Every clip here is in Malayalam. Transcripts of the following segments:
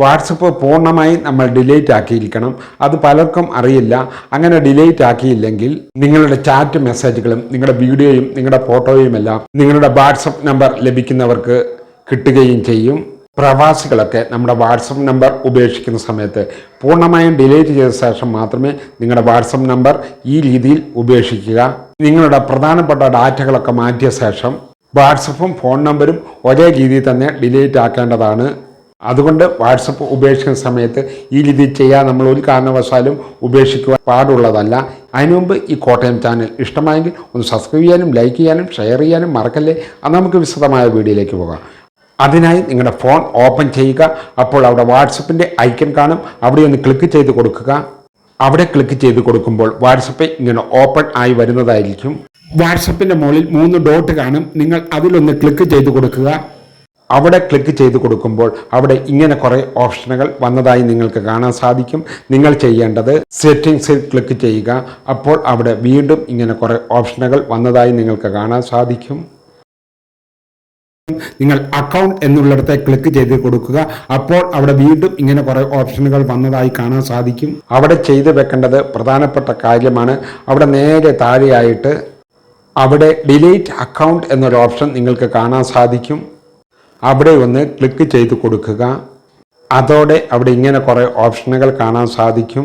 വാട്സപ്പ് പൂർണമായി നമ്മൾ ഡിലീറ്റ് ആക്കിയിരിക്കണം. അത് പലർക്കും അറിയില്ല. അങ്ങനെ ഡിലീറ്റ് ആക്കിയില്ലെങ്കിൽ നിങ്ങളുടെ ചാറ്റ് മെസ്സേജുകളും നിങ്ങളുടെ വീഡിയോയും നിങ്ങളുടെ ഫോട്ടോയും എല്ലാം നിങ്ങളുടെ വാട്സപ്പ് നമ്പർ ലഭിക്കുന്നവർക്ക് കിട്ടുകയും ചെയ്യും. പ്രവാസികളൊക്കെ നമ്മുടെ വാട്സപ്പ് നമ്പർ ഉപേക്ഷിക്കുന്ന സമയത്ത് പൂർണമായും ഡിലീറ്റ് ചെയ്ത ശേഷം മാത്രമേ നിങ്ങളുടെ വാട്സപ്പ് നമ്പർ ഈ രീതിയിൽ ഉപേക്ഷിക്കുക. നിങ്ങളുടെ പ്രധാനപ്പെട്ട ഡാറ്റകളൊക്കെ മാറ്റിയ ശേഷം വാട്സപ്പും ഫോൺ നമ്പരും ഒരേ രീതിയിൽ തന്നെ ഡിലീറ്റ് ആക്കേണ്ടതാണ്. അതുകൊണ്ട് വാട്സപ്പ് ഉപേക്ഷിക്കുന്ന സമയത്ത് ഈ രീതി ചെയ്യാൻ നമ്മൾ ഒരു കാരണവശാലും ഉപേക്ഷിക്കുവാൻ പാടുള്ളതല്ല. അതിനു മുമ്പ് ഈ കോട്ടയം ചാനൽ ഇഷ്ടമായെങ്കിൽ ഒന്ന് സബ്സ്ക്രൈബ് ചെയ്യാനും ലൈക്ക് ചെയ്യാനും ഷെയർ ചെയ്യാനും മറക്കല്ലേ. അത് നമുക്ക് വിശദമായ വീഡിയോയിലേക്ക് പോകാം. അതിനായി നിങ്ങളുടെ ഫോൺ ഓപ്പൺ ചെയ്യുക. അപ്പോൾ അവിടെ വാട്സപ്പിന്റെ ഐക്കൺ കാണും. അവിടെ ഒന്ന് ക്ലിക്ക് ചെയ്ത് കൊടുക്കുക. അവിടെ ക്ലിക്ക് ചെയ്ത് കൊടുക്കുമ്പോൾ വാട്സപ്പ് ഇങ്ങനെ ഓപ്പൺ ആയി വരുന്നതായിരിക്കും. വാട്സപ്പിന്റെ മുകളിൽ മൂന്ന് ഡോട്ട് കാണും. നിങ്ങൾ അതിലൊന്ന് ക്ലിക്ക് ചെയ്ത് കൊടുക്കുക. അവിടെ ക്ലിക്ക് ചെയ്ത് കൊടുക്കുമ്പോൾ അവിടെ ഇങ്ങനെ കുറേ ഓപ്ഷനുകൾ വന്നതായി നിങ്ങൾക്ക് കാണാൻ സാധിക്കും. നിങ്ങൾ ചെയ്യേണ്ടത് സെറ്റിംഗ്സിൽ ക്ലിക്ക് ചെയ്യുക. അപ്പോൾ അവിടെ വീണ്ടും ഇങ്ങനെ കുറേ ഓപ്ഷനുകൾ വന്നതായി നിങ്ങൾക്ക് കാണാൻ സാധിക്കും. നിങ്ങൾ അക്കൗണ്ട് എന്നുള്ളിടത്തെ ക്ലിക്ക് ചെയ്ത് കൊടുക്കുക. അപ്പോൾ അവിടെ വീണ്ടും ഇങ്ങനെ കുറേ ഓപ്ഷനുകൾ വന്നതായി കാണാൻ സാധിക്കും. അവിടെ ചെയ്തു വെക്കേണ്ടത് പ്രധാനപ്പെട്ട കാര്യമാണ്. അവിടെ നേരെ താഴെയായിട്ട് അവിടെ ഡിലീറ്റ് അക്കൗണ്ട് എന്നൊരു ഓപ്ഷൻ നിങ്ങൾക്ക് കാണാൻ സാധിക്കും. അവിടെ ഒന്ന് ക്ലിക്ക് ചെയ്ത് കൊടുക്കുക. അതോടെ അവിടെ ഇങ്ങനെ കുറേ ഓപ്ഷനുകൾ കാണാൻ സാധിക്കും.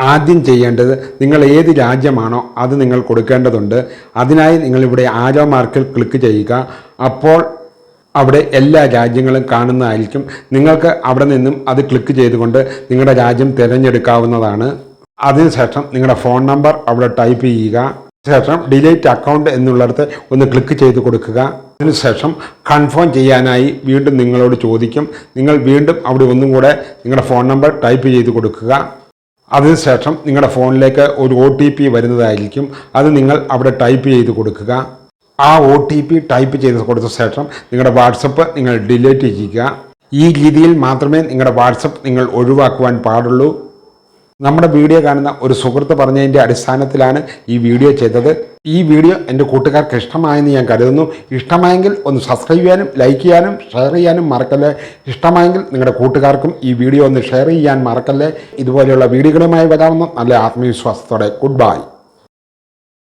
ആദ്യം ചെയ്യേണ്ടത് നിങ്ങൾ ഏത് രാജ്യമാണോ അത് നിങ്ങൾ കൊടുക്കേണ്ടതുണ്ട്. അതിനായി നിങ്ങൾ ഇവിടെ ആരോ മാർക്കിൽ ക്ലിക്ക് ചെയ്യുക. അപ്പോൾ അവിടെ എല്ലാ രാജ്യങ്ങളും കാണുന്നതായിരിക്കും. നിങ്ങൾക്ക് അവിടെ നിന്നും അത് ക്ലിക്ക് ചെയ്തുകൊണ്ട് നിങ്ങളുടെ രാജ്യം തിരഞ്ഞെടുക്കാവുന്നതാണ്. അതിനുശേഷം നിങ്ങളുടെ ഫോൺ നമ്പർ അവിടെ ടൈപ്പ് ചെയ്യുക. ശേഷം ഡിലീറ്റ് അക്കൗണ്ട് എന്നുള്ളിടത്ത് ഒന്ന് ക്ലിക്ക് ചെയ്ത് കൊടുക്കുക. അതിനുശേഷം കൺഫേം ചെയ്യാനായി വീണ്ടും നിങ്ങളോട് ചോദിക്കും. നിങ്ങൾ വീണ്ടും അവിടെ ഒന്നും കൂടെ നിങ്ങളുടെ ഫോൺ നമ്പർ ടൈപ്പ് ചെയ്ത് കൊടുക്കുക. അതിനുശേഷം നിങ്ങളുടെ ഫോണിലേക്ക് ഒരു ഒ ടി പി വരുന്നതായിരിക്കും. അത് നിങ്ങൾ അവിടെ ടൈപ്പ് ചെയ്ത് കൊടുക്കുക. ആ ഒ ടി പി ടൈപ്പ് ചെയ്ത് കൊടുത്ത ശേഷം നിങ്ങളുടെ വാട്സപ്പ് നിങ്ങൾ ഡിലീറ്റ് ചെയ്യുക. ഈ രീതിയിൽ മാത്രമേ നിങ്ങളുടെ വാട്സപ്പ് നിങ്ങൾ ഒഴിവാക്കുവാൻ പാടുള്ളൂ. നമ്മുടെ വീഡിയോ കാണുന്ന ഒരു സുഹൃത്ത് പറഞ്ഞതിന്റെ അടിസ്ഥാനത്തിലാണ് ഈ വീഡിയോ ചെയ്തത്. ഈ വീഡിയോ എന്റെ കൂട്ടുകാർക്ക് ഇഷ്ടമായെന്ന് ഞാൻ കരുതുന്നു. ഇഷ്ടമായെങ്കിൽ ഒന്ന് സബ്സ്ക്രൈബ് ചെയ്യാനും ലൈക്ക് ചെയ്യാനും ഷെയർ ചെയ്യാനും മറക്കല്ലേ. ഇഷ്ടമായെങ്കിൽ നിങ്ങളുടെ കൂട്ടുകാർക്കും ഈ വീഡിയോ ഒന്ന് ഷെയർ ചെയ്യാൻ മറക്കല്ലേ. ഇതുപോലെയുള്ള വീഡിയോകളുമായി വരാവുന്ന നല്ല ആത്മവിശ്വാസത്തോടെ. Good bye